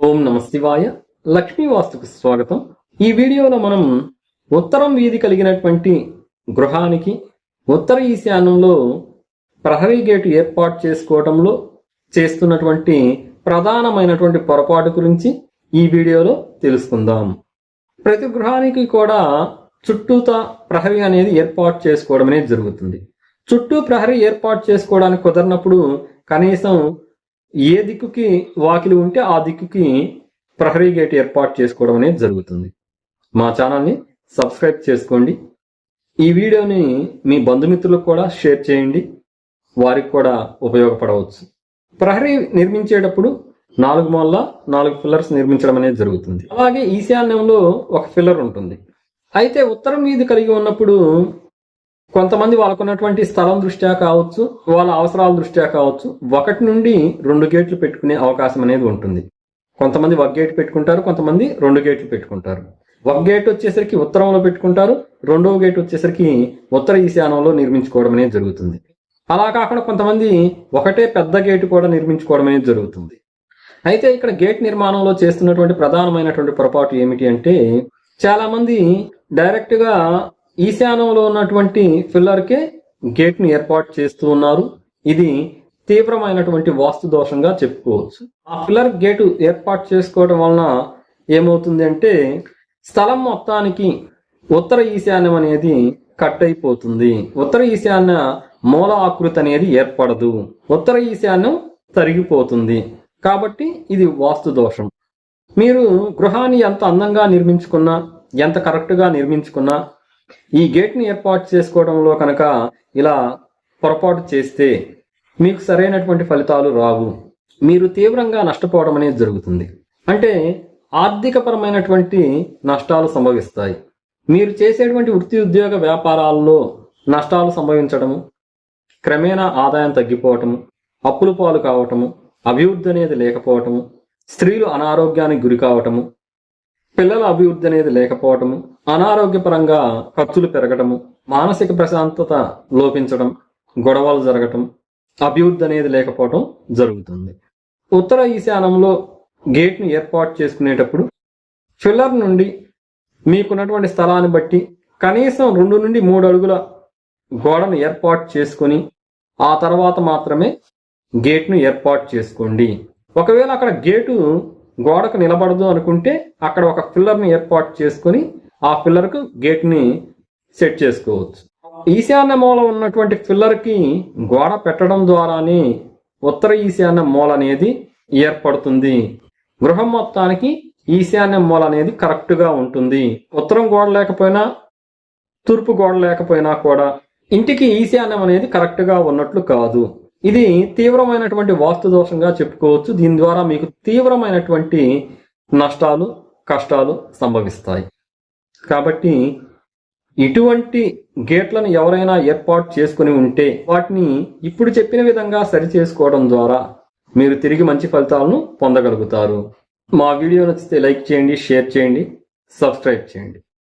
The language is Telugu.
ఓం నమ శివాయ లక్ష్మీ వాస్తుకు స్వాగతం. ఈ వీడియోలో మనం ఉత్తరం వీధి కలిగినటువంటి గృహానికి ఉత్తర ఈశాన్యంలో ప్రహరీ గేటు ఏర్పాటు చేసుకోవడంలో చేస్తున్నటువంటి ప్రధానమైనటువంటి పొరపాటు గురించి ఈ వీడియోలో తెలుసుకుందాం. ప్రతి గృహానికి కూడా చుట్టూతా ప్రహరీ అనేది ఏర్పాటు చేసుకోవడం అనేది జరుగుతుంది. చుట్టూ ప్రహరీ ఏర్పాటు చేసుకోవడానికి కుదరినప్పుడు కనీసం ఏ దిక్కుకి వాకిలి ఉంటే ఆ దిక్కుకి ప్రహరీ గేట్ ఏర్పాటు చేసుకోవడం అనేది జరుగుతుంది. మా ఛానల్ని సబ్స్క్రైబ్ చేసుకోండి. ఈ వీడియోని మీ బంధుమిత్రులకు కూడా షేర్ చేయండి. వారికి కూడా ఉపయోగపడవచ్చు. ప్రహరీ నిర్మించేటప్పుడు నాలుగు మొల్ల నాలుగు పిల్లర్స్ నిర్మించడం అనేది జరుగుతుంది. అలాగే ఈశాన్యంలో ఒక పిల్లర్ ఉంటుంది. అయితే ఉత్తరం వీధి కలిగి ఉన్నప్పుడు కొంతమంది వాళ్ళకున్నటువంటి స్థలం దృష్ట్యా కావచ్చు వాళ్ళ అవసరాల దృష్ట్యా కావచ్చు ఒకటి నుండి రెండు గేట్లు పెట్టుకునే అవకాశం అనేది ఉంటుంది. కొంతమంది ఒక గేట్ పెట్టుకుంటారు కొంతమంది రెండు గేట్లు పెట్టుకుంటారు. ఒక గేట్ వచ్చేసరికి ఉత్తరంలో పెట్టుకుంటారు రెండవ గేట్ వచ్చేసరికి ఉత్తర ఈశాన్యంలో నిర్మించుకోవడం అనేది జరుగుతుంది. అలా కాకుండా కొంతమంది ఒకటే పెద్ద గేటు కూడా నిర్మించుకోవడం అనేది జరుగుతుంది. అయితే ఇక్కడ గేట్ నిర్మాణంలో చేస్తున్నటువంటి ప్రధానమైనటువంటి పొరపాటు ఏమిటి అంటే చాలామంది డైరెక్ట్గా ఈశాన్యంలో ఉన్నటువంటి ఫిల్లర్కే గేట్ని ఏర్పాటు చేస్తూ ఉన్నారు. ఇది తీవ్రమైనటువంటి వాస్తు దోషంగా చెప్పుకోవచ్చు. ఆ ఫిల్లర్ గేటు ఏర్పాటు చేసుకోవడం వలన ఏమవుతుంది అంటే స్థలం మొత్తానికి ఉత్తర ఈశాన్యం అనేది కట్ అయిపోతుంది. ఉత్తర ఈశాన్య మూల ఆకృతి అనేది ఏర్పడదు. ఉత్తర ఈశాన్యం తరిగిపోతుంది. కాబట్టి ఇది వాస్తు దోషం. మీరు గృహాన్ని ఎంత అందంగా నిర్మించుకున్నా ఎంత కరెక్ట్గా నిర్మించుకున్నా ఈ గేట్ని ఏర్పాటు చేసుకోవడంలో కనుక ఇలా పొరపాటు చేస్తే మీకు సరైనటువంటి ఫలితాలు రావు. మీరు తీవ్రంగా నష్టపోవడం అనేది జరుగుతుంది. అంటే ఆర్థికపరమైనటువంటి నష్టాలు సంభవిస్తాయి. మీరు చేసేటువంటి వృత్తి ఉద్యోగ వ్యాపారాల్లో నష్టాలు సంభవించడము క్రమేణా ఆదాయం తగ్గిపోవటము అప్పులు పాలు కావటము అభివృద్ధి అనేది లేకపోవటము స్త్రీలు అనారోగ్యానికి గురి కావటము పిల్లల అభివృద్ధి అనేది లేకపోవటము అనారోగ్యపరంగా ఖర్చులు పెరగటము మానసిక ప్రశాంతత లోపించడం గొడవలు జరగటం అభివృద్ధి అనేది లేకపోవటం జరుగుతుంది. ఉత్తర ఈశాన్యంలో గేట్ను ఏర్పాటు చేసుకునేటప్పుడు ఫిల్లర్ నుండి మీకున్నటువంటి స్థలాన్ని బట్టి కనీసం రెండు నుండి మూడు అడుగుల గోడను ఏర్పాటు చేసుకొని ఆ తర్వాత మాత్రమే గేట్ను ఏర్పాటు చేసుకోండి. ఒకవేళ అక్కడ గేటు గోడకు నిలబడదు అనుకుంటే అక్కడ ఒక పిల్లర్ని ఏర్పాటు చేసుకొని ఆ పిల్లర్కు గేట్ని సెట్ చేసుకోవచ్చు. ఈశాన్య మూల ఉన్నటువంటి ఫిల్లర్కి గోడ పెట్టడం ద్వారానే ఉత్తర ఈశాన్య మూల అనేది ఏర్పడుతుంది. గృహం మొత్తానికి ఈశాన్య మూల అనేది కరెక్ట్గా ఉంటుంది. ఉత్తరం గోడ లేకపోయినా తూర్పు గోడ లేకపోయినా కూడా ఇంటికి ఈశాన్యం అనేది కరెక్ట్గా ఉన్నట్లు కాదు. ఇది తీవ్రమైనటువంటి వాస్తు దోషంగా చెప్పుకోవచ్చు. దీని ద్వారా మీకు తీవ్రమైనటువంటి నష్టాలు కష్టాలు సంభవిస్తాయి. కాబట్టి ఇటువంటి గేట్లను ఎవరైనా ఏర్పాటు చేసుకుని ఉంటే వాటిని ఇప్పుడు చెప్పిన విధంగా సరి చేసుకోవడం ద్వారా మీరు తిరిగి మంచి ఫలితాలను పొందగలుగుతారు. మా వీడియో నచ్చితే లైక్ చేయండి షేర్ చేయండి సబ్స్క్రైబ్ చేయండి.